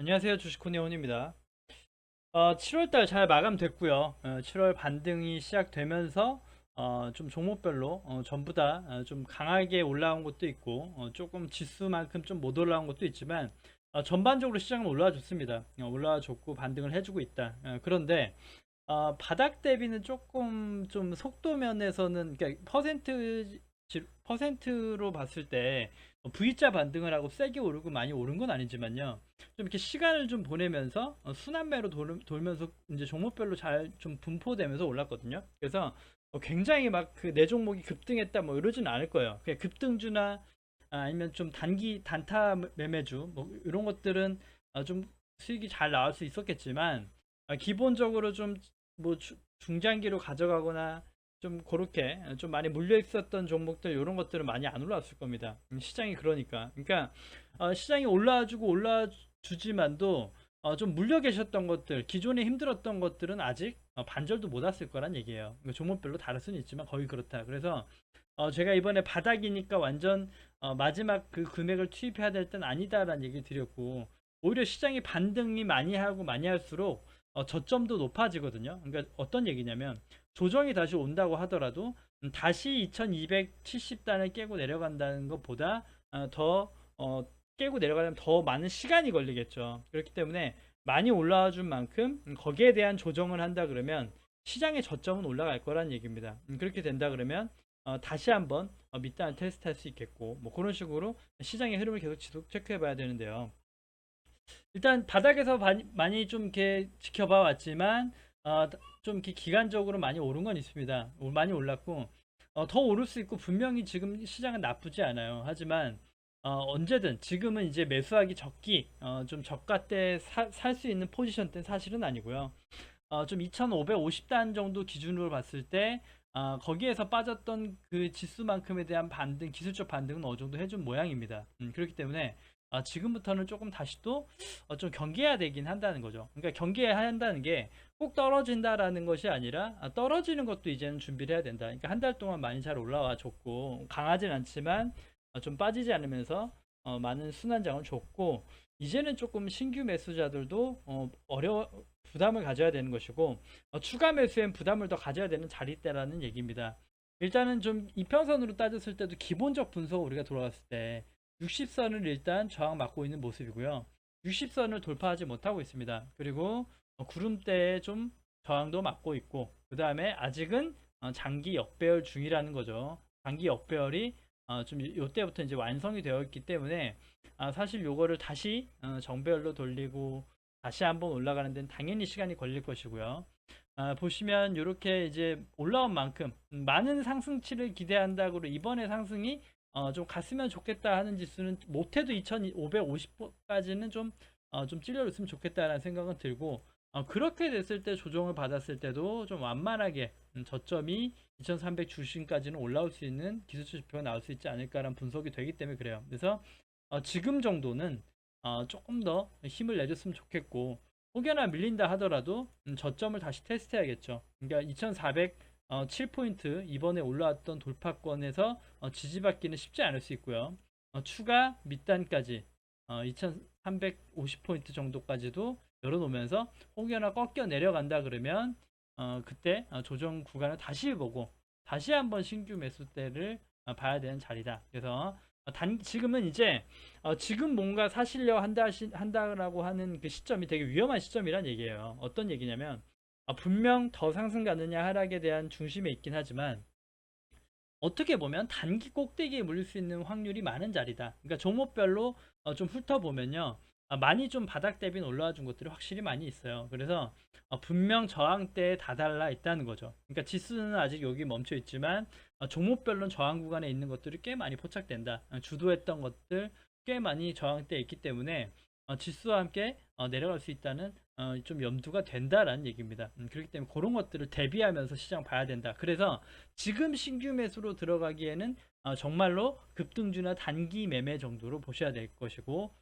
안녕하세요. 주식코네온입니다. 어, 7월달 잘 마감됐고요. 어, 7월 반등이 시작되면서 어, 좀 종목별로 어, 전부 다 어, 좀 강하게 올라온 것도 있고 어, 조금 지수만큼 좀 못 올라온 것도 있지만 어, 전반적으로 시장은 올라와 줬습니다. 어, 올라와 줬고 반등을 해주고 있다. 어, 그런데 어, 바닥 대비는 조금 좀 속도 면에서는 그러니까 퍼센트 지- 퍼센트로 봤을 때 어, V자 반등을 하고 세게 오르고 많이 오른 건 아니지만요. 좀 이렇게 시간을 좀 보내면서 어, 순환매로 돌, 돌면서 이제 종목별로 잘 좀 분포되면서 올랐거든요. 그래서 어, 굉장히 막 그 내 종목이 급등했다 뭐 이러진 않을 거예요. 그냥 급등주나 아, 아니면 좀 단기 단타 매매주 뭐 이런 것들은 어, 좀 수익이 잘 나올 수 있었겠지만 아, 기본적으로 좀 뭐 중장기로 가져가거나 좀 그렇게 좀 많이 물려 있었던 종목들 이런 것들은 많이 안 올라왔을 겁니다. 음, 시장이 그러니까. 그러니까 어, 시장이 올라와주고 올라주지만도 어, 좀 물려 계셨던 것들, 기존에 힘들었던 것들은 아직 어, 반절도 못 왔을 거란 얘기예요. 그러니까 종목별로 다를 수는 있지만 거의 그렇다. 그래서 어, 제가 이번에 바닥이니까 완전 어, 마지막 그 금액을 투입해야 될 땐 아니다라는 얘기 드렸고 오히려 시장이 반등이 많이 하고 많이 할수록 어, 저점도 높아지거든요. 그러니까 어떤 얘기냐면 조정이 다시 온다고 하더라도 음, 다시 2270단을 깨고 내려간다는 것보다 어, 더 어, 깨고 내려가려면 더 많은 시간이 걸리겠죠. 그렇기 때문에 많이 올라와 준 만큼 음, 거기에 대한 조정을 한다 그러면 시장의 저점은 올라갈 거란 얘기입니다. 음, 그렇게 된다 그러면 어, 다시 한번 어, 밑단을 테스트할 수 있겠고 뭐 그런 식으로 시장의 흐름을 계속 지속 체크해 봐야 되는데요. 일단 바닥에서 많이, 많이 좀 이렇게 지켜봐 왔지만 어, 좀 기간적으로 많이 오른 건 있습니다. 오- 많이 올랐고 어, 더 오를 수 있고 분명히 지금 시장은 나쁘지 않아요. 하지만 어, 언제든 지금은 이제 매수하기 적기 어, 좀 저가 때 살 수 있는 포지션 때 사실은 아니고요. 어, 좀 2,550단 정도 기준으로 봤을 때 어, 거기에서 빠졌던 그 지수만큼에 대한 반등, 기술적 반등은 어느 정도 해준 모양입니다. 음, 그렇기 때문에 아, 지금부터는 조금 다시 또 어, 좀 경계해야 되긴 한다는 거죠. 그러니까 경계해야 한다는 게 꼭 떨어진다라는 것이 아니라 아, 떨어지는 것도 이제는 준비를 해야 된다. 그러니까 한 달 동안 많이 잘 올라와 줬고 강하진 않지만 어, 좀 빠지지 않으면서 어, 많은 순환장을 줬고 이제는 조금 신규 매수자들도 어, 어려 부담을 가져야 되는 것이고 어, 추가 매수엔 부담을 더 가져야 되는 자리대라는 얘기입니다. 일단은 좀 이평선으로 따졌을 때도 기본적 분석 우리가 돌아갔을 때 60선을 일단 저항 맞고 있는 모습이고요. 60선을 돌파하지 못하고 있습니다. 그리고 어, 구름대에 좀 저항도 맞고 있고 그 다음에 아직은 어, 장기 역배열 중이라는 거죠. 장기 역배열이 어, 좀 요때부터 이제 완성이 되어 있기 때문에 아, 사실 요거를 다시 어, 정배열로 돌리고 다시 한번 올라가는 데는 당연히 시간이 걸릴 것이고요. 아, 보시면 이렇게 이제 올라온 만큼 음, 많은 상승치를 기대한다고 이번에 상승이 어, 좀 갔으면 좋겠다 하는 지수는 못해도 2550까지는 좀, 어, 좀 찔러줬으면 좋겠다라는 생각은 들고 어, 그렇게 됐을 때 조정을 받았을 때도 좀 완만하게 음, 저점이 2300 주신까지는 올라올 수 있는 기술적 지표가 나올 수 있지 않을까라는 분석이 되기 때문에 그래요. 그래서 어, 지금 정도는 어, 조금 더 힘을 내줬으면 좋겠고 혹여나 밀린다 하더라도 음, 저점을 다시 테스트해야겠죠. 그러니까 2400 어, 7포인트 이번에 올라왔던 돌파권에서 어, 지지받기는 쉽지 않을 수 있고요. 어, 추가 밑단까지 어, 2350포인트 정도까지도 열어놓으면서 혹여나 꺾여 내려간다 그러면 어, 그때 어, 조정 구간을 다시 보고 다시 한번 신규 매수대를 어, 봐야 되는 자리다. 그래서 어, 단 지금은 이제 어, 지금 뭔가 사실려 한다 시- 한다라고 하는 그 시점이 되게 위험한 시점이란 얘기예요. 어떤 얘기냐면 아, 분명 더 상승 가느냐 하락에 대한 중심에 있긴 하지만 어떻게 보면 단기 꼭대기에 물릴 수 있는 확률이 많은 자리다. 그러니까 종목별로 어, 좀 훑어보면요. 아, 많이 좀 바닥 대비는 올라와 준 것들이 확실히 많이 있어요. 그래서 어, 분명 저항대에 다달라 있다는 거죠. 그러니까 지수는 아직 여기 멈춰 있지만 어, 종목별로는 저항 구간에 있는 것들이 꽤 많이 포착된다. 어, 주도했던 것들 꽤 많이 저항대에 있기 때문에 어, 지수와 함께 어, 내려갈 수 있다는 어, 좀 염두가 된다라는 얘기입니다. 음, 그렇기 때문에 그런 것들을 대비하면서 시장 봐야 된다. 그래서 지금 신규 매수로 들어가기에는 어, 정말로 급등주나 단기 매매 정도로 보셔야 될 것이고 안-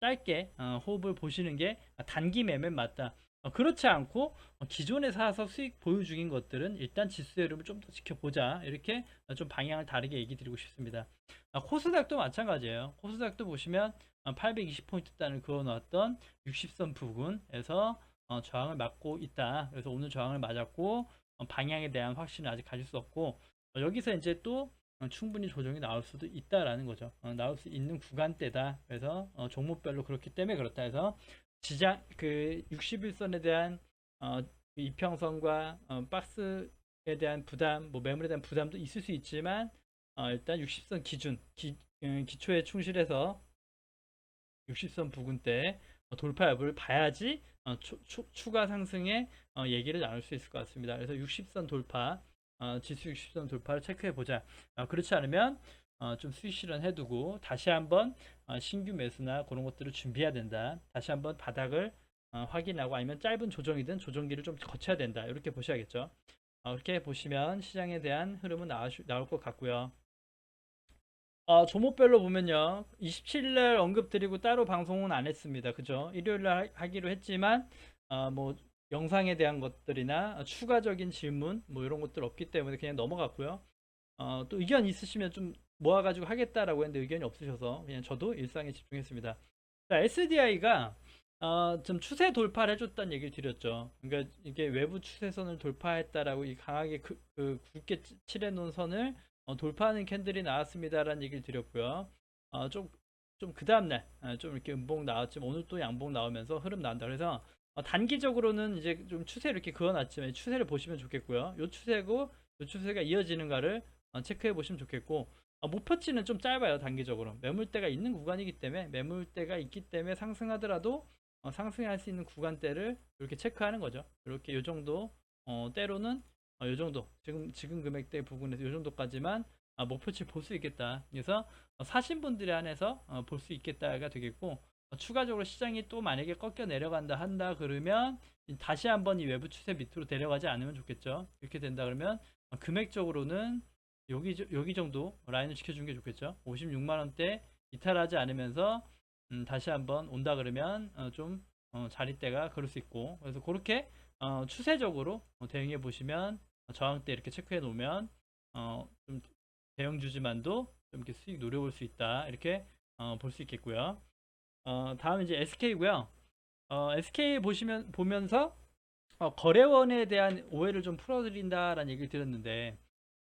짧게 어, 호흡을 보시는 게 단기 매매 맞다. 어, 그렇지 않고 어, 기존에 사서 수익 보유 중인 것들은 일단 지수 흐름을 좀 더 지켜보자 이렇게 어, 좀 방향을 다르게 얘기 드리고 싶습니다. 아, 코스닥도 마찬가지예요. 코스닥도 보시면 820포인트 단을 그어놨던 60선 부근에서 어, 저항을 맞고 있다. 그래서 오늘 저항을 맞았고 어, 방향에 대한 확신을 아직 가질 수 없고 어, 여기서 이제 또 어, 충분히 조정이 나올 수도 있다라는 거죠. 어, 나올 수 있는 구간대다. 그래서 어, 종목별로 그렇기 때문에 그렇다 해서 지장 그 61선에 대한 어, 그 이평선과 어, 박스에 대한 부담, 뭐 매물에 대한 부담도 있을 수 있지만 어, 일단 60선 기준 기, 음, 기초에 충실해서 60선 부근 때 어, 돌파 여부를 봐야지 어, 추, 추, 추 가 상승의 어, 얘기를 나눌 수 있을 것 같습니다. 그래서 60선 돌파, 어, 지수 60선 돌파를 체크해 보자. 어, 그렇지 않으면 어, 좀 수익 실현 해두고 다시 한번 어, 신규 매수나 그런 것들을 준비해야 된다. 다시 한번 바닥을 어, 확인하고 아니면 짧은 조정이든 조정기를 좀 거쳐야 된다. 이렇게 보셔야겠죠. 어, 이렇게 보시면 시장에 대한 흐름은 수- 나올 것 같고요. 어, 조목별로 보면요. 27일 언급드리고 따로 방송은 안 했습니다. 그죠? 일요일 날 하- 하기로 했지만, 어, 뭐, 영상에 대한 것들이나 어, 추가적인 질문, 뭐, 이런 것들 없기 때문에 그냥 넘어갔고요. 어, 또 의견 있으시면 좀 모아가지고 하겠다라고 했는데 의견이 없으셔서 그냥 저도 일상에 집중했습니다. 자, SDI가 어, 좀 추세 돌파를 해줬다는 얘기를 드렸죠. 그러니까 이게 외부 추세선을 돌파했다라고 이 강하게 그, 그 굵게 치- 칠해놓은 선을 어, 돌파하는 캔들이 나왔습니다라는 얘기를 드렸고요. 어, 좀, 좀 그 다음날, 어, 좀 이렇게 음봉 나왔지만 오늘 또 양봉 나오면서 흐름 나온다. 그래서 어, 단기적으로는 이제 좀 추세를 이렇게 그어놨지만 이 추세를 보시면 좋겠고요. 요 추세고, 요 추세가 이어지는가를 어, 체크해 보시면 좋겠고, 어, 목표치는 좀 짧아요. 단기적으로. 매물대가 있는 구간이기 때문에, 매물대가 있기 때문에 상승하더라도 어, 상승할 수 있는 구간대를 이렇게 체크하는 거죠. 이렇게 요 정도, 어, 때로는 어, 요 정도 지금 지금 금액대 부분에서 요 정도까지만 아, 목표치 볼 수 있겠다. 그래서 어, 사신 분들에 한해서 어, 볼수 있겠다가 되겠고 어, 추가적으로 시장이 또 만약에 꺾여 내려간다 한다 그러면 이- 다시 한번 이 외부 추세 밑으로 내려가지 않으면 좋겠죠. 이렇게 된다 그러면 어, 금액적으로는 여기 저- 여기 정도 라인을 지켜주는 게 좋겠죠. 56만 원대 이탈하지 않으면서 음, 다시 한번 온다 그러면 어, 좀 어, 자리대가 그럴 수 있고 그래서 그렇게 어, 추세적으로 어, 대응해 보시면 어, 저항대 이렇게 체크해 놓으면 어, 좀 대형 주지만도 좀 이렇게 수익 노려볼 수 있다 이렇게 어, 볼 수 있겠고요. 어, 다음 이제 SK고요. 어, SK 보시면 보면서 어, 거래원에 대한 오해를 좀 풀어드린다라는 얘기를 드렸는데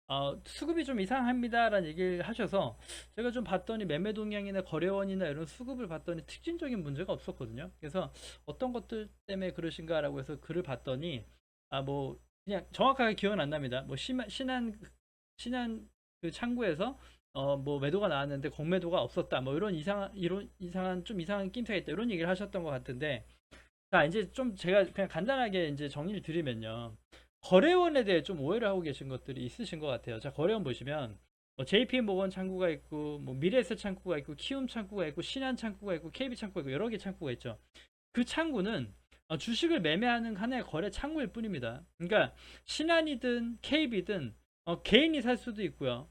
어, 수급이 좀 이상합니다라는 얘기를 하셔서 제가 좀 봤더니 매매 동향이나 거래원이나 이런 수급을 봤더니 특징적인 문제가 없었거든요. 그래서 어떤 것들 때문에 그러신가라고 해서 글을 봤더니 아 뭐 그냥 정확하게 기억은 안 납니다. 뭐 신한 신한 그 창구에서 어 뭐 매도가 나왔는데 공매도가 없었다. 뭐 이런 이상한 이런 이상한 좀 이상한 낌새가 있다. 이런 얘기를 하셨던 것 같은데 자 이제 좀 제가 그냥 간단하게 이제 정리를 드리면요. 거래원에 대해 좀 오해를 하고 계신 것들이 있으신 것 같아요. 자 거래원 보시면 뭐 JP 모건 창구가 있고 뭐 미래에셋 창구가 있고 키움 창구가 있고 신한 창구가 있고 KB 창구가 있고 여러 개 창구가 있죠. 그 창구는 어, 주식을 매매하는 하나의 거래 창구일 뿐입니다. 그러니까 신한이든 KB든 어, 개인이 살 수도 있고요.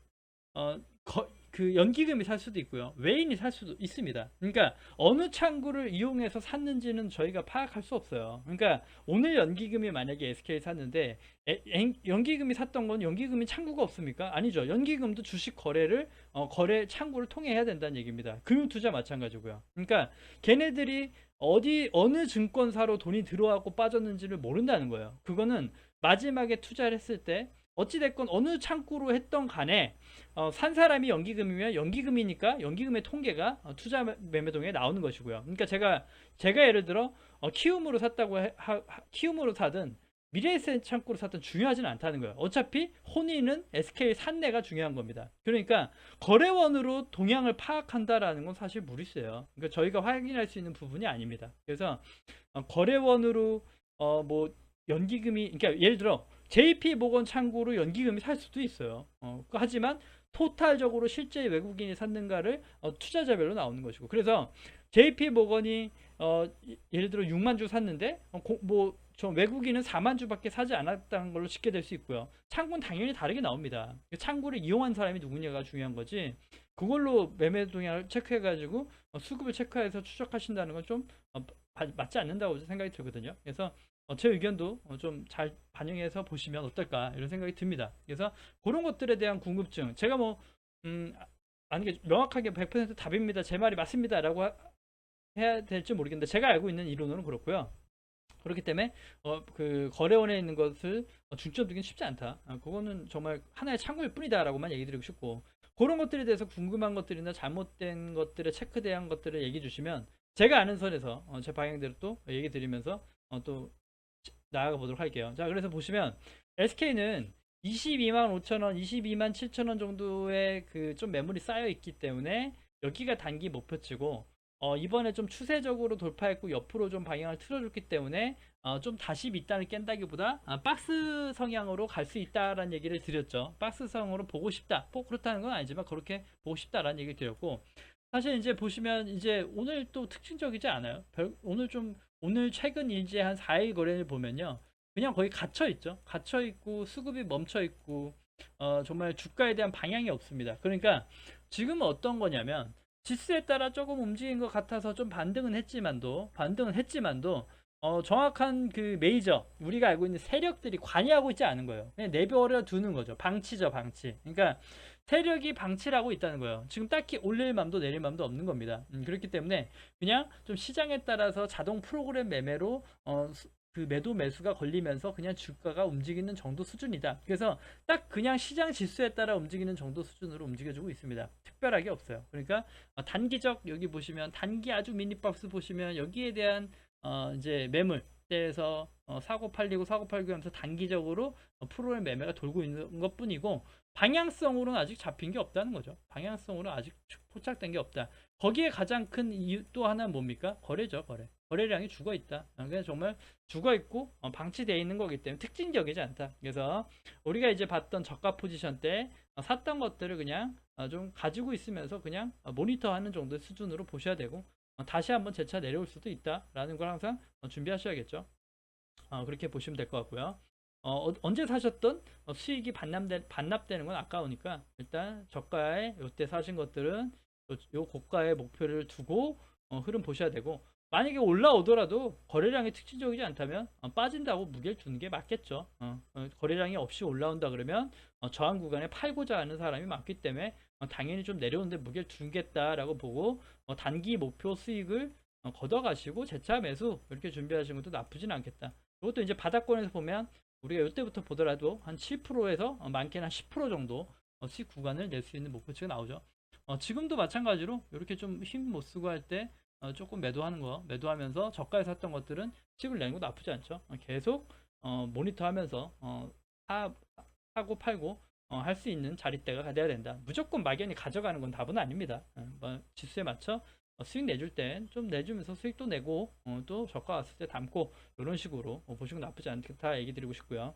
어, 거- 그 연기금이 살 수도 있고요. 외인이 살 수도 있습니다. 그러니까 어느 창구를 이용해서 샀는지는 저희가 파악할 수 없어요. 그러니까 오늘 연기금이 만약에 SK 샀는데 에- 엔- 연기금이 샀던 건 연기금이 창구가 없습니까? 아니죠. 연기금도 주식 거래를 어, 거래 창구를 통해 해야 된다는 얘기입니다. 금융 투자 마찬가지고요. 그러니까 걔네들이 어디 어느 증권사로 돈이 들어왔고 빠졌는지를 모른다는 거예요. 그거는 마지막에 투자를 했을 때 어찌됐건 어느 창구로 했던 간에 어, 산 사람이 연기금이면 연기금이니까 연기금의 통계가 어, 투자 매- 매매동에 나오는 것이고요. 그러니까 제가 제가 예를 들어 어, 키움으로 샀다고 해, 하, 하- 키움으로 사든 미래에셋 창구로 샀든 중요하지는 않다는 거예요. 어차피 혼인은 SK 산내가 중요한 겁니다. 그러니까 거래원으로 동향을 파악한다라는 건 사실 무리수예요. 그러니까 저희가 확인할 수 있는 부분이 아닙니다. 그래서 어, 거래원으로 어, 뭐 연기금이 그러니까 예를 들어 JP 모건 창구로 연기금이 살 수도 있어요. 어, 그- 하지만 토탈적으로 실제 외국인이 샀는가를 어, 투자자별로 나오는 것이고 그래서 JP 모건이 어, 예- 예를 들어 6만 주 샀는데 어, 뭐저 외국인은 4만 주밖에 사지 않았다는 걸로 쉽게 될수 있고요. 창구는 당연히 다르게 나옵니다. 그 창구를 이용한 사람이 누구냐가 중요한 거지. 그걸로 매매 동향을 체크해가지고 어, 수급을 체크해서 추적하신다는 건좀 어, 맞지 않는다고 생각이 들거든요. 그래서 어, 제 의견도 좀 잘 반영해서 보시면 어떨까 이런 생각이 듭니다. 그래서 그런 것들에 대한 궁금증 제가 뭐 음, 아니 게 명확하게 100% 답입니다. 제 말이 맞습니다라고 하- 해야 될지 모르겠는데 제가 알고 있는 이론으로는 그렇고요. 그렇기 때문에 어, 그 거래원에 있는 것을 어, 중점 두기는 쉽지 않다. 아, 그거는 정말 하나의 창구일 뿐이다라고만 얘기 드리고 싶고 그런 것들에 대해서 궁금한 것들이나 잘못된 것들에 체크대한 것들을 얘기해 주시면 제가 아는 선에서 어, 제 방향대로 또 얘기 드리면서 어, 또 나아가 보도록 할게요. 자, 그래서 보시면 SK는 22만 5천 원, 22만 7천 원 정도의 그 좀 매물이 쌓여 있기 때문에 여기가 단기 목표치고 어, 이번에 좀 추세적으로 돌파했고 옆으로 좀 방향을 틀어줬기 때문에 어, 좀 다시 밑단을 깬다기보다 아, 박스 성향으로 갈 수 있다라는 얘기를 드렸죠. 박스 성으로 보고 싶다. 꼭 그렇다는 건 아니지만 그렇게 보고 싶다라는 얘기를 드렸고 사실 이제 보시면 이제 오늘 또 특징적이지 않아요. 별- 오늘 좀 오늘 최근 일제 한 4일 거래를 보면요. 그냥 거의 갇혀 있죠. 갇혀 있고 수급이 멈춰 있고 어, 정말 주가에 대한 방향이 없습니다. 그러니까 지금은 어떤 거냐면 지수에 따라 조금 움직인 것 같아서 좀 반등은 했지만도 반등은 했지만도 어, 정확한 그 메이저 우리가 알고 있는 세력들이 관여하고 있지 않은 거예요. 그냥 내버려 두는 거죠. 방치죠, 방치. 그러니까 세력이 방치를 하고 있다는 거예요. 지금 딱히 올릴 맘도 내릴 맘도 없는 겁니다. 음, 그렇기 때문에 그냥 좀 시장에 따라서 자동 프로그램 매매로 어, 수- 그 매도 매수가 걸리면서 그냥 주가가 움직이는 정도 수준이다. 그래서 딱 그냥 시장 지수에 따라 움직이는 정도 수준으로 움직여주고 있습니다. 특별하게 없어요. 그러니까 어, 단기적 여기 보시면 단기 아주 미니 박스 보시면 여기에 대한 어, 이제 매물 대에서 어, 사고 팔리고 사고 팔고 하면서 단기적으로 어, 프로그램 매매가 돌고 있는 것 뿐이고 방향성으로는 아직 잡힌 게 없다는 거죠. 방향성으로 아직 포착된 게 없다. 거기에 가장 큰 이유 또 하나는 뭡니까? 거래죠, 거래. 거래량이 죽어 있다. 어, 그냥 정말 죽어 있고 어, 방치되어 있는 거기 때문에 특징적이지 않다. 그래서 우리가 이제 봤던 저가 포지션 때 어, 샀던 것들을 그냥 어, 좀 가지고 있으면서 그냥 어, 모니터하는 정도의 수준으로 보셔야 되고 어, 다시 한번 재차 내려올 수도 있다라는 걸 항상 어, 준비하셔야겠죠. 어, 그렇게 보시면 될 것 같고요. 어, 어, 언제 사셨던 어, 수익이 반납되, 반납되는 건 아까우니까 일단 저가에 요때 사신 것들은 요, 요 고가의 목표를 두고 어, 흐름 보셔야 되고 만약에 올라오더라도 거래량이 특징적이지 않다면 어, 빠진다고 무게를 두는 게 맞겠죠. 어, 어, 거래량이 없이 올라온다 그러면 어, 저항 구간에 팔고자 하는 사람이 많기 때문에 어, 당연히 좀 내려오는데 무게를 두겠다라고 보고 어, 단기 목표 수익을 어, 걷어가시고 재차 매수 이렇게 준비하시는 것도 나쁘진 않겠다. 이것도 이제 바닥권에서 보면 우리가 이때부터 보더라도 한 7%에서 어, 많게는 한 10% 정도 어, 수익 구간을 낼 수 있는 목표치가 나오죠. 어, 지금도 마찬가지로 이렇게 좀 힘 못 쓰고 할때 어, 조금 매도하는 거, 매도하면서 저가에 샀던 것들은 수익을 내는 거 나쁘지 않죠. 어, 계속 어, 모니터하면서 어, 사, 사고 팔고 어, 할 수 있는 자리대가 돼야 된다. 무조건 막연히 가져가는 건 답은 아닙니다. 어, 뭐 지수에 맞춰 어, 수익 내줄 땐 좀 내주면서 수익도 내고 어, 또 저가 왔을 때 담고 이런 식으로 어, 보시면 나쁘지 않겠다 얘기 드리고 싶고요.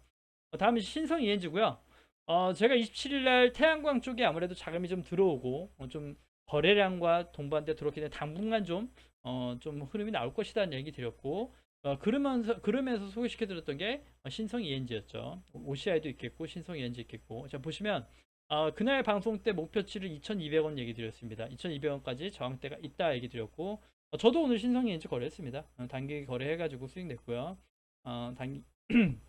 어, 다음은 신성 ENG고요. 어, 제가 27일 날 태양광 쪽에 아무래도 자금이 좀 들어오고 어, 좀 거래량과 동반돼 들어오기 때문에 당분간 좀, 어, 좀 흐름이 나올 것이라는 얘기 드렸고 어, 그러면서 그러면서 소개시켜 드렸던 게 어, 신성 ENG였죠. OCI도 있겠고 신성 ENG 있겠고 자 보시면 어, 그날 방송 때 목표치를 2,200원 얘기 드렸습니다. 2,200원까지 저항대가 있다 얘기 드렸고 어, 저도 오늘 신성 ENG 거래했습니다. 어, 단기 거래해가지고 수익 냈고요. 어, 단기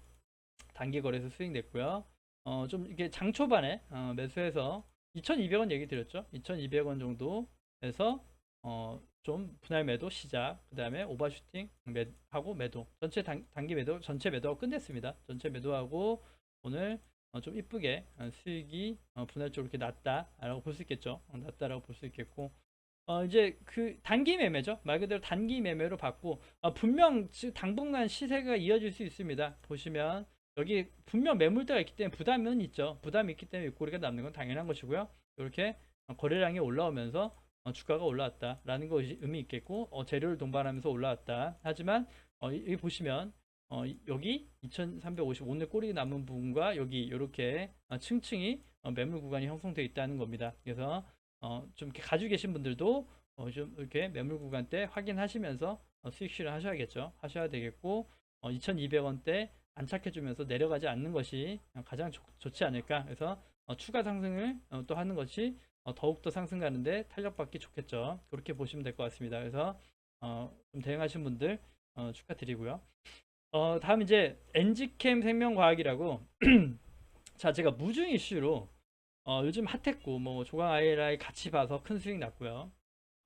단기 거래에서 수익 냈고요. 어, 좀 이게 장 초반에 어, 매수해서 2,200원 얘기 드렸죠. 2,200원 정도에서 어, 좀 분할 매도 시작. 그 다음에 오버슈팅 매, 하고 매도. 전체 단, 단기 매도 전체 매도하고 끝냈습니다. 전체 매도하고 오늘 어, 좀 이쁘게 어, 수익이 어, 분할적으로 이렇게 났다라고 볼 수 있겠죠. 어, 났다라고 볼 수 있겠고 어, 이제 그 단기 매매죠. 말 그대로 단기 매매로 받고 어, 분명 지- 당분간 시세가 이어질 수 있습니다. 보시면 여기 분명 매물대가 있기 때문에 부담은 있죠. 부담이 있기 때문에 윗꼬리가 남는 건 당연한 것이고요. 이렇게 어, 거래량이 올라오면서 어, 주가가 올라왔다라는 것이 의미 있겠고 어, 재료를 동반하면서 올라왔다. 하지만 어, 이- 여기 보시면 어, 이- 여기 2350 오늘 꼬리 남은 부분과 여기 이렇게 어, 층층이 어, 매물 구간이 형성되어 있다는 겁니다. 그래서 어, 좀 이렇게 가지고 계신 분들도 어, 좀 이렇게 매물 구간 때 확인하시면서 어, 수익 실현 하셔야겠죠. 하셔야 되겠고 어, 2200원대 안착해주면서 내려가지 않는 것이 어, 가장 좋, 좋지 않을까. 그래서 어, 추가 상승을 어, 또 하는 것이 어, 더욱더 상승 가는데 탄력받기 좋겠죠. 그렇게 보시면 될 것 같습니다. 그래서 어, 좀 대응하신 분들 어, 축하드리고요. 어, 다음 이제 엔지캠 생명과학이라고 자 제가 무중 이슈로 어, 요즘 핫했고 뭐 조강 아이라이 같이 봐서 큰 수익 났고요.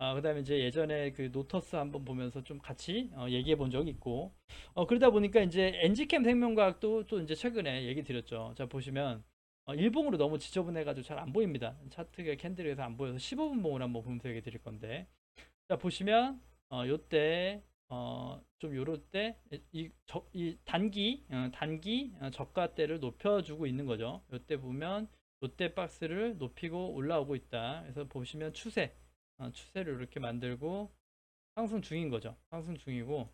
아, 그다음에 이제 예전에 그 노터스 한번 보면서 좀 같이 어, 얘기해 본 적이 있고 어, 그러다 보니까 이제 엔지캠 생명과학도 또 이제 최근에 얘기 드렸죠. 자 보시면 어, 일봉으로 너무 지저분해가지고 잘 안 보입니다. 차트가 캔들에서 안 보여서 15분 봉을 한번 보면서 얘기 드릴 건데 자 보시면 어, 요때 어, 좀 요럴 때이 이 단기 어, 단기 어, 저가대를 높여주고 있는 거죠. 요때 보면 요때 박스를 높이고 올라오고 있다. 그래서 보시면 추세 어, 추세를 이렇게 만들고 상승 중인 거죠. 상승 중이고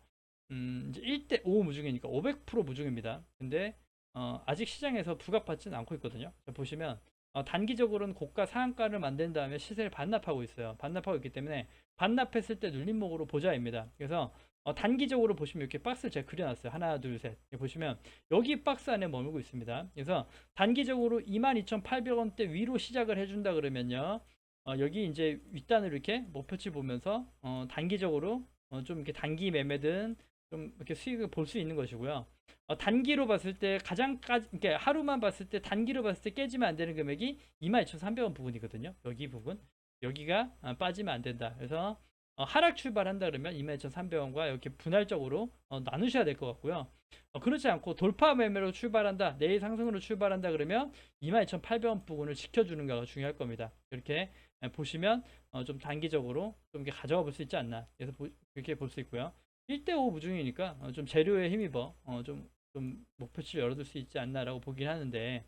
음, 이제 1대 5 무중이니까 500% 무중입니다. 근데 어, 아직 시장에서 부각받지는 않고 있거든요. 자, 보시면 어, 단기적으로는 고가 상한가를 만든 다음에 시세를 반납하고 있어요. 반납하고 있기 때문에 반납했을 때 눌림목으로 보자입니다. 그래서 어, 단기적으로 보시면 이렇게 박스를 제가 그려놨어요. 하나, 둘, 셋. 보시면 여기 박스 안에 머물고 있습니다. 그래서 단기적으로 22,800원대 위로 시작을 해준다 그러면요. 어, 여기 이제 윗단을 이렇게 목표치 보면서 어, 단기적으로 어, 좀 이렇게 단기 매매든 좀 이렇게 수익을 볼 수 있는 것이고요. 어, 단기로 봤을 때 가장 까 이렇게 하루만 봤을 때 단기로 봤을 때 깨지면 안 되는 금액이 22,300원 부분이거든요. 여기 부분 여기가 아, 빠지면 안 된다. 그래서 어, 하락 출발한다 그러면 22,300원과 이렇게 분할적으로 어, 나누셔야 될 것 같고요. 어, 그렇지 않고 돌파 매매로 출발한다, 내일 상승으로 출발한다 그러면 22,800원 부분을 지켜주는가가 중요할 겁니다. 이렇게 예, 보시면 어, 좀 단기적으로 좀 이렇게 가져가 볼수 있지 않나. 그래서 보, 이렇게 볼 수 있고요. 1대5 무중이니까 어, 좀 재료에 힘입어 어, 좀, 좀 목표치를 열어둘 수 있지 않나라고 보긴 하는데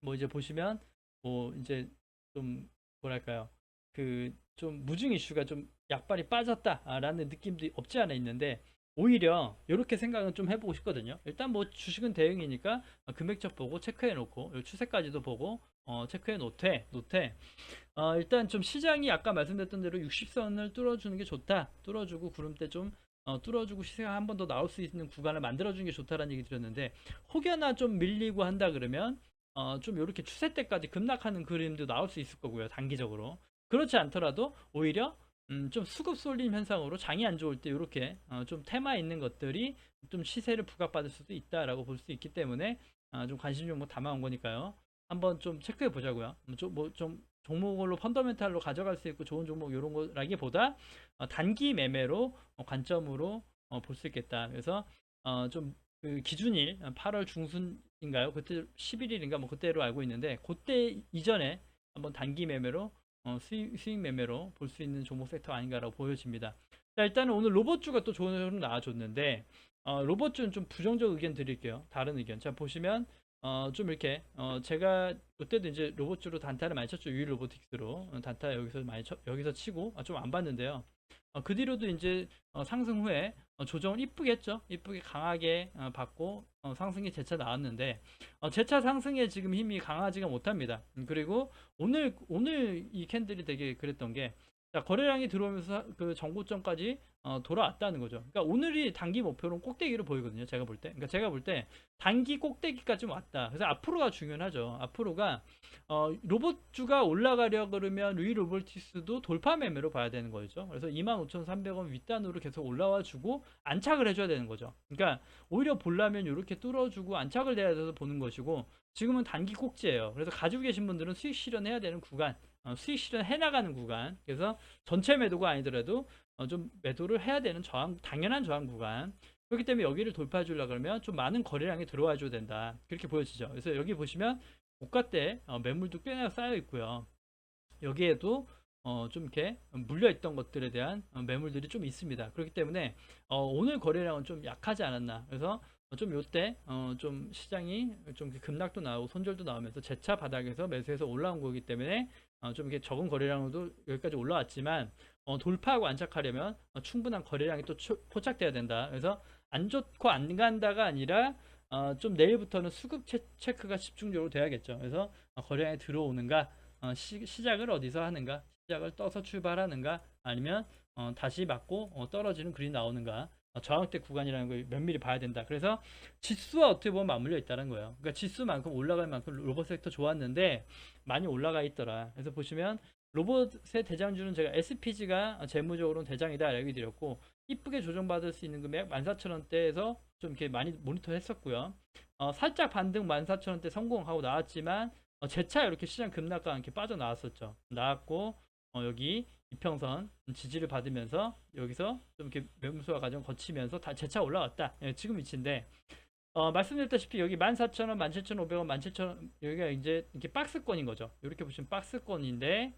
뭐 이제 보시면 뭐 이제 좀 뭐랄까요 그 좀 무중 이슈가 좀 약발이 빠졌다라는 느낌도 없지 않아 있는데 오히려 이렇게 생각은 좀 해보고 싶거든요. 일단 뭐 주식은 대응이니까 어, 금액적 보고 체크해 놓고 요 추세까지도 보고 어, 체크해 놓되 놓되 어, 일단 좀 시장이 아까 말씀드렸던 대로 60선을 뚫어주는 게 좋다. 뚫어주고 구름대 좀 어, 뚫어주고 시세가 한 번 더 나올 수 있는 구간을 만들어주는 게 좋다라는 얘기 드렸는데 혹여나 좀 밀리고 한다 그러면 어, 좀 이렇게 추세 때까지 급락하는 그림도 나올 수 있을 거고요. 단기적으로 그렇지 않더라도 오히려 음, 좀 수급 쏠림 현상으로 장이 안 좋을 때 이렇게 어, 좀 테마 있는 것들이 좀 시세를 부각받을 수도 있다라고 볼 수 있기 때문에 아, 좀 관심 종목 담아온 거니까요. 한번 좀 체크해 보자고요. 뭐좀 종목으로 펀더멘탈로 가져갈 수 있고 좋은 종목 이런 거라기보다 어, 단기 매매로 어, 관점으로 어, 볼 수 있겠다. 그래서 어, 좀 그 기준일 8월 중순인가요? 그때 11일인가 뭐 그때로 알고 있는데 그때 이전에 한번 단기 매매로 어, 수익, 수익 매매로 볼 수 있는 종목 섹터 아닌가라고 보여집니다. 자, 일단은 오늘 로봇주가 또 좋은 흐름 나와줬는데 어, 로봇주는 좀 부정적 의견 드릴게요. 다른 의견. 자, 보시면 어, 좀 이렇게 어, 제가 그때도 이제 로봇주로 단타를 많이 쳤죠. 유일 로보틱스로 어, 단타 여기서 많이 쳐, 여기서 치고 아, 좀 안 봤는데요. 어, 그 뒤로도 이제 어, 상승 후에 어, 조정을 이쁘게 했죠. 이쁘게 강하게 어, 받고 어, 상승이 재차 나왔는데 어, 재차 상승에 지금 힘이 강하지가 못합니다. 음, 그리고 오늘 오늘 이 캔들이 되게 그랬던 게 자, 거래량이 들어오면서 그 정고점까지 어, 돌아왔다는 거죠. 그러니까 오늘이 단기 목표는 꼭대기로 보이거든요. 제가 볼 때. 그러니까 제가 볼 때 단기 꼭대기까지 왔다. 그래서 앞으로가 중요하죠. 앞으로가 어, 로봇주가 올라가려 그러면 루이 로볼티스도 돌파 매매로 봐야 되는 거죠. 그래서 25,300원 윗단으로 계속 올라와 주고 안착을 해줘야 되는 거죠. 그러니까 오히려 보려면 이렇게 뚫어주고 안착을 해야 돼서 보는 것이고 지금은 단기 꼭지예요. 그래서 가지고 계신 분들은 수익 실현해야 되는 구간, 어, 수익 실현 해나가는 구간. 그래서 전체 매도가 아니더라도 어, 좀 매도를 해야 되는 저항, 당연한 저항 구간. 그렇기 때문에 여기를 돌파해 주려고 그러면 좀 많은 거래량이 들어와 줘야 된다. 그렇게 보여지죠. 그래서 여기 보시면 고가 때 어, 매물도 꽤나 쌓여 있고요. 여기에도 어, 좀 이렇게 물려 있던 것들에 대한 어, 매물들이 좀 있습니다. 그렇기 때문에 어, 오늘 거래량은 좀 약하지 않았나. 그래서 좀 요때 어, 좀 시장이 좀 급락도 나오고 손절도 나오면서 재차 바닥에서 매수해서 올라온 거기 때문에 어, 좀 이렇게 적은 거래량으로 여기까지 올라왔지만 어, 돌파하고 안착하려면 어, 충분한 거래량이 또 추- 포착돼야 된다. 그래서 안 좋고 안 간다가 아니라 어, 좀 내일부터는 수급 체, 체크가 집중적으로 돼야겠죠. 그래서 어, 거래량이 들어오는가, 어, 시, 시작을 어디서 하는가, 시작을 떠서 출발하는가, 아니면 어, 다시 맞고 어, 떨어지는 그림 나오는가, 어, 저항대 구간이라는 걸 면밀히 봐야 된다. 그래서 지수와 어떻게 보면 맞물려 있다는 거예요. 그러니까 지수만큼 올라갈 만큼 로봇 섹터 좋았는데 많이 올라가 있더라. 그래서 보시면 로봇의 대장주는 제가 SPG가 재무적으로는 대장이다 얘기 드렸고 이쁘게 조정받을 수 있는 금액 14,000원대에서 좀 이렇게 많이 모니터 했었고요. 어, 살짝 반등 14,000원대 성공하고 나왔지만 어, 재차 이렇게 시장 급락과 함께 빠져나왔었죠. 나왔고 어, 여기 이평선 지지를 받으면서 여기서 좀 이렇게 매물수가 과정 거치면서 다 재차 올라왔다. 예, 지금 위치인데 어, 말씀드렸다시피 여기 14,000원, 17,500원, 17,000원 여기가 이제 이렇게 박스권인 거죠. 이렇게 보시면 박스권인데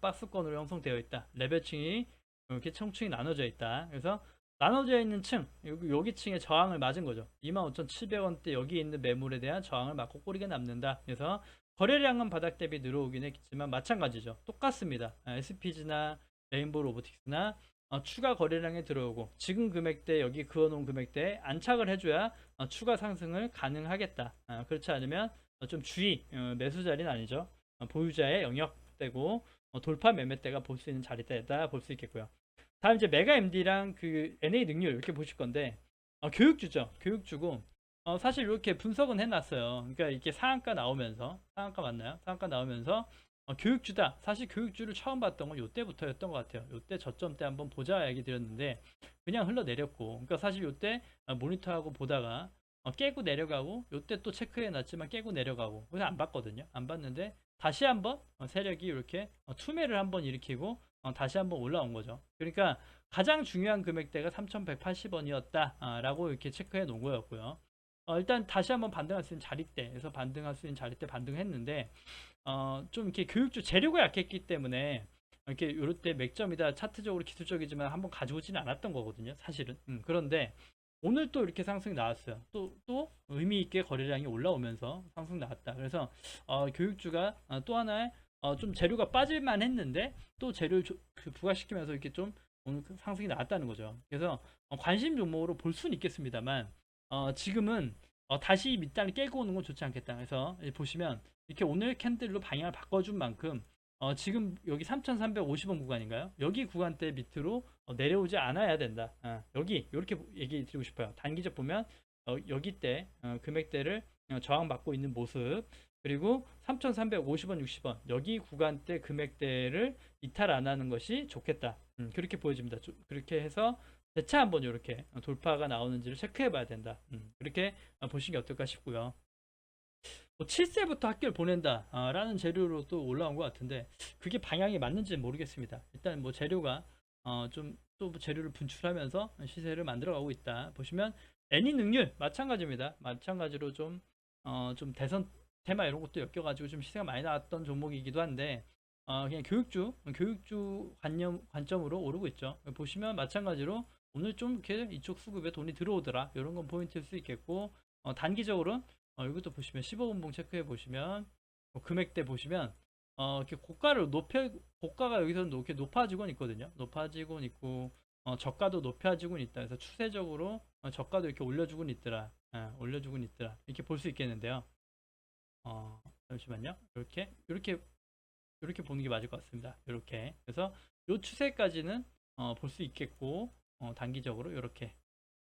박스권으로 형성되어 있다. 레벨층이 이렇게 청층이 나눠져 있다. 그래서 나눠져 있는 층, 여기, 여기 층에 저항을 맞은 거죠. 25,700원대 여기 있는 매물에 대한 저항을 맞고 꼬리가 남는다. 그래서 거래량은 바닥 대비 늘어오긴 했지만 마찬가지죠. 똑같습니다. SPG나 레인보우 로보틱스나 어, 추가 거래량이 들어오고 지금 금액대 여기 그어놓은 금액대에 안착을 해줘야 어, 추가 상승을 가능하겠다. 아, 그렇지 않으면 어, 좀 주의 어, 매수 자리는 아니죠. 어, 보유자의 영역대고 어, 돌파 매매대가 볼 수 있는 자리대다 볼 수 있겠고요. 다음 이제 메가 MD랑 그 NA 능률 이렇게 보실 건데 어, 교육주죠. 교육주고 어, 사실 이렇게 분석은 해놨어요. 그러니까 이렇게 상한가 나오면서 상한가 맞나요? 상한가 나오면서 어, 교육주다. 사실 교육주를 처음 봤던 건 이때부터였던 것 같아요. 이때 저점 때 한번 보자 얘기 드렸는데 그냥 흘러내렸고, 그러니까 사실 이때 어, 모니터하고 보다가 어, 깨고 내려가고, 이때 또 체크해놨지만 깨고 내려가고, 그래서 안 봤거든요. 안 봤는데 다시 한번 어, 세력이 이렇게 어, 투매를 한번 일으키고 어, 다시 한번 올라온 거죠. 그러니까 가장 중요한 금액대가 3,180원이었다라고 이렇게 체크해 놓은 거였고요. 어, 일단 다시 한번 반등할 수 있는 자리대에서 반등할 수 있는 자리대 반등했는데 어, 좀 이렇게 교육주 재료가 약했기 때문에 이렇게 이럴 때 맥점이다 차트적으로 기술적이지만 한번 가져오지는 않았던 거거든요 사실은. 음, 그런데 오늘 또 이렇게 상승이 나왔어요. 또 또 의미 있게 거래량이 올라오면서 상승 나왔다. 그래서 어, 교육주가 어, 또 하나의 어, 좀 재료가 빠질만 했는데 또 재료를 조- 그 부각시키면서 이렇게 좀 오늘 그 상승이 나왔다는 거죠. 그래서 어, 관심 종목으로 볼 수는 있겠습니다만 어, 지금은 어, 다시 밑단을 깨고 오는 건 좋지 않겠다. 그래서 보시면 이렇게 오늘 캔들로 방향을 바꿔준 만큼 어, 지금 여기 3,350원 구간인가요? 여기 구간대 밑으로 어, 내려오지 않아야 된다. 아, 여기 이렇게 얘기 드리고 싶어요. 단기적 보면 어, 여기 때 어, 금액대를 어, 저항받고 있는 모습 그리고 3,350원, 60원 여기 구간대 금액대를 이탈 안 하는 것이 좋겠다. 음, 그렇게 보여집니다. 조- 그렇게 해서 재차 한번 이렇게 돌파가 나오는지를 체크해 봐야 된다. 음, 그렇게 어, 보시는 게 어떨까 싶고요. 뭐 7세부터 학교를 보낸다 아, 라는 재료로 또 올라온 것 같은데 그게 방향이 맞는지는 모르겠습니다. 일단 뭐 재료가 어, 좀또 재료를 분출하면서 시세를 만들어 가고 있다. 보시면 애니 능률 마찬가지입니다. 마찬가지로 좀, 어, 좀 대선 테마 이런 것도 엮여가지고 좀 시세가 많이 나왔던 종목이기도 한데 어, 그냥 교육주, 교육주 관념, 관점으로 오르고 있죠. 보시면 마찬가지로 오늘 좀 이렇게 이쪽 수급에 돈이 들어오더라. 이런 건 포인트일 수 있겠고, 어, 단기적으로는, 어, 이것도 보시면 15분봉 체크해 보시면, 어, 금액대 보시면, 어, 이렇게 고가를 높여, 고가가 여기서 이렇게 높아지곤 있거든요. 높아지곤 있고, 어, 저가도 높아지곤 있다. 그래서 추세적으로 어, 저가도 이렇게 올려주곤 있더라. 아, 올려주곤 있더라. 이렇게 볼 수 있겠는데요. 어, 잠시만요. 이렇게, 이렇게, 이렇게 보는 게 맞을 것 같습니다. 이렇게. 그래서 요 추세까지는 어, 볼 수 있겠고, 어, 단기적으로 이렇게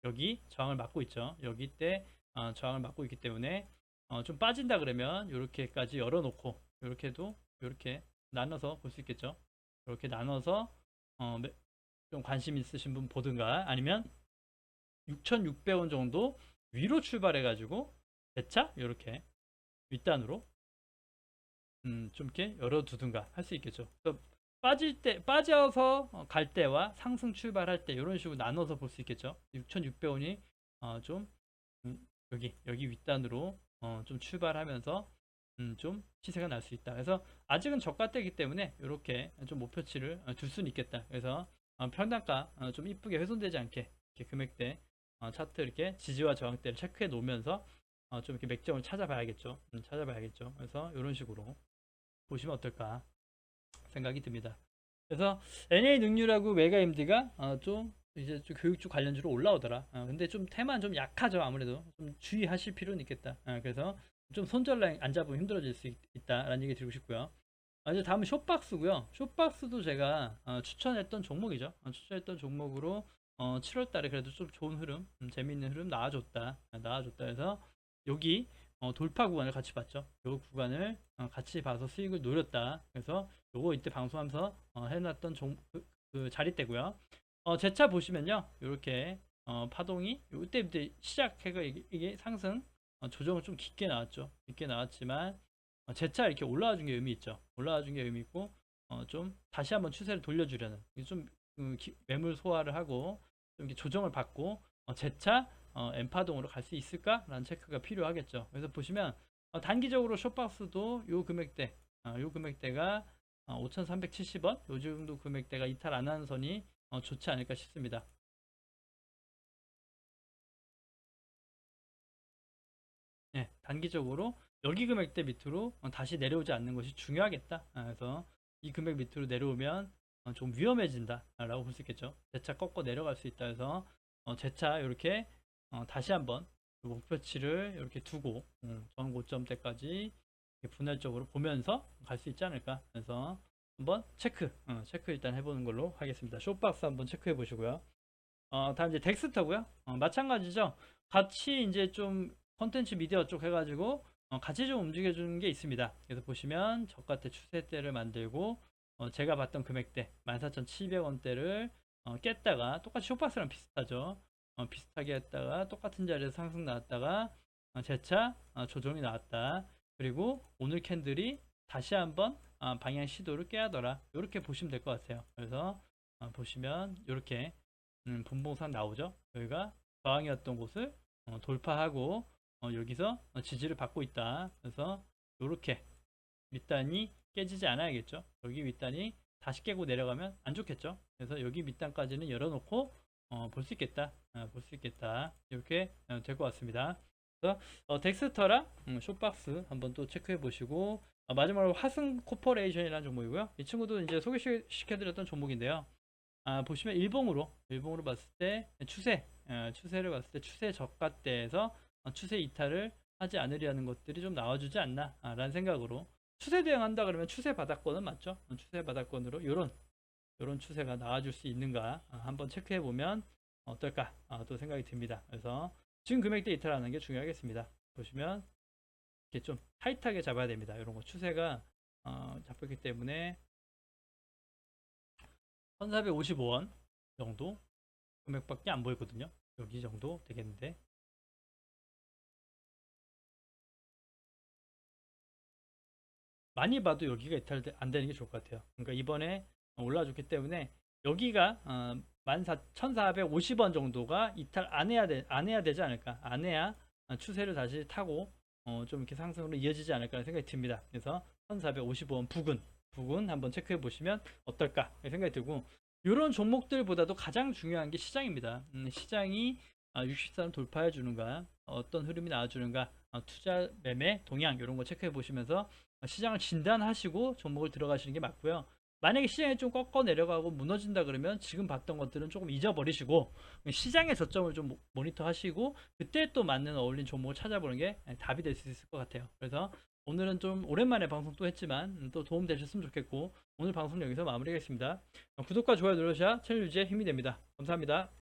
여기 저항을 막고 있죠. 여기 때 어, 저항을 막고 있기 때문에 어, 좀 빠진다 그러면 이렇게까지 열어놓고 이렇게도 이렇게 나눠서 볼 수 있겠죠. 이렇게 나눠서 어, 매- 좀 관심 있으신 분 보든가 아니면 6,600원 정도 위로 출발해 가지고 대차 이렇게 윗단으로 음, 좀 이렇게 열어두든가 할 수 있겠죠. 빠질 때 빠져서 어, 갈 때와 상승 출발할 때 이런 식으로 나눠서 볼 수 있겠죠. 6,600원이 어, 좀 음, 여기 여기 윗단으로 어, 좀 출발하면서 음, 좀 시세가 날 수 있다. 그래서 아직은 저가대이기 때문에 이렇게 좀 목표치를 어, 둘 수는 있겠다. 그래서 어, 평단가 어, 좀 이쁘게 훼손되지 않게 이렇게 금액대 어, 차트 이렇게 지지와 저항대를 체크해 놓으면서 어, 좀 이렇게 맥점을 찾아봐야겠죠. 음, 찾아봐야겠죠. 그래서 이런 식으로 보시면 어떨까 생각이 듭니다. 그래서 NA 능률하고 메가 MD가 어, 좀 이제 좀 교육주 관련주로 올라오더라. 어, 근데 좀 테만 좀 약하죠. 아무래도 좀 주의하실 필요는 있겠다. 어, 그래서 좀 손절라인 안 잡으면 힘들어질 수 있, 다라는 얘기 드리고 싶고요. 아, 이제 다음은 쇼박스고요. 쇼박스도 제가 어, 추천했던 종목이죠. 어, 추천했던 종목으로 어, 7월달에 그래도 좀 좋은 흐름, 음, 재미있는 흐름 나와줬다. 아, 나와줬다 해서 여기 어, 돌파 구간을 같이 봤죠. 요 구간을 어, 같이 봐서 수익을 노렸다. 그래서 요거 이때 방송하면서 어, 해놨던 종, 그, 그 자리대고요. 어, 제 차 보시면요. 요렇게 어, 파동이 요때부터 시작해가 이게, 이게 상승 어, 조정을 좀 깊게 나왔죠. 깊게 나왔지만 어, 제차 이렇게 올라와 준 게 의미 있죠. 올라와 준 게 의미 있고 어, 좀 다시 한번 추세를 돌려주려는 좀 음, 기- 매물 소화를 하고 좀 이렇게 조정을 받고 어, 제차 어, 엠파동으로 갈 수 있을까라는 체크가 필요하겠죠. 그래서 보시면 어, 단기적으로 숏박스도 요 금액대, 어, 요 금액대가 어, 5,370원, 요 정도 금액대가 이탈 안 하는 선이 어, 좋지 않을까 싶습니다. 네, 단기적으로 여기 금액대 밑으로 어, 다시 내려오지 않는 것이 중요하겠다. 아, 그래서 이 금액 밑으로 내려오면 어, 좀 위험해진다라고 볼 수 있겠죠. 재차 꺾어 내려갈 수 있다 해서 어, 재차 이렇게 어, 다시 한번 그 목표치를 이렇게 두고 음, 전 고점대까지 이렇게 분할적으로 보면서 갈 수 있지 않을까. 그래서 한번 체크, 어, 체크 일단 해보는 걸로 하겠습니다. 쇼박스 한번 체크해 보시고요. 어, 다음 이제 덱스터고요. 어, 마찬가지죠. 같이 이제 좀 컨텐츠 미디어 쪽 해가지고 어, 같이 좀 움직여 주는 게 있습니다. 그래서 보시면 저가대 추세대를 만들고 어, 제가 봤던 금액대 14,700원대를 어, 깼다가 똑같이 쇼박스랑 비슷하죠. 어, 비슷하게 했다가 똑같은 자리에서 상승 나왔다가 어, 재차 어, 조정이 나왔다. 그리고 오늘 캔들이 다시 한번 어, 방향 시도를 깨하더라. 이렇게 보시면 될 것 같아요. 그래서 어, 보시면 이렇게 음, 분봉상 나오죠. 여기가 저항이었던 곳을 어, 돌파하고 어, 여기서 어, 지지를 받고 있다. 그래서 이렇게 밑단이 깨지지 않아야겠죠. 여기 밑단이 다시 깨고 내려가면 안 좋겠죠. 그래서 여기 밑단까지는 열어놓고 어, 볼수 있겠다. 어, 볼수 있겠다. 이렇게 어, 될것 같습니다. 그래서 어, 덱스터랑 음, 숏박스 한번 또 체크해 보시고 어, 마지막으로 하승 코퍼레이션이라는 종목이고요. 이 친구도 이제 소개시켜드렸던 종목인데요. 아, 보시면 일봉으로 일봉으로 봤을 때 추세 어, 추세를 봤을 때 추세 저가대에서 어, 추세 이탈을 하지 않으려는 것들이 좀 나와주지 않나 아, 라는 생각으로 추세 대응한다 그러면 추세 바닥권은 맞죠? 어, 추세 바닥권으로 요런 요런 추세가 나와줄 수 있는가 아, 한번 체크해 보면 어떨까 아, 또 생각이 듭니다. 그래서 지금 금액대 이탈하는 게 중요하겠습니다. 보시면 이렇게 좀 타이트하게 잡아야 됩니다. 이런 거 추세가 어, 잡혔기 때문에 1455원 정도 금액밖에 안 보이거든요. 여기 정도 되겠는데 많이 봐도 여기가 이탈 안 되는 게 좋을 것 같아요. 그러니까 이번에 올라줬기 때문에 여기가 어, 14,450원 정도가 이탈 안 해야 돼, 안 해야 되지 않을까? 안 해야 어, 추세를 다시 타고 어, 좀 이렇게 상승으로 이어지지 않을까 생각이 듭니다. 그래서 1,455원 부근, 부근 한번 체크해 보시면 어떨까 생각이 들고 이런 종목들보다도 가장 중요한 게 시장입니다. 음, 시장이 아, 60선 돌파해 주는가, 어떤 흐름이 나와주는가, 어, 투자 매매 동향 이런 거 체크해 보시면서 어, 시장을 진단하시고 종목을 들어가시는 게 맞고요. 만약에 시장이 좀 꺾어 내려가고 무너진다 그러면 지금 봤던 것들은 조금 잊어버리시고 시장의 저점을 좀 모- 모니터 하시고 그때 또 맞는 어울린 종목을 찾아보는 게 답이 될 수 있을 것 같아요. 그래서 오늘은 좀 오랜만에 방송 또 했지만 음, 또 도움 되셨으면 좋겠고 오늘 방송 여기서 마무리하겠습니다. 어, 구독과 좋아요 눌러주셔야 채널 유지에 힘이 됩니다. 감사합니다.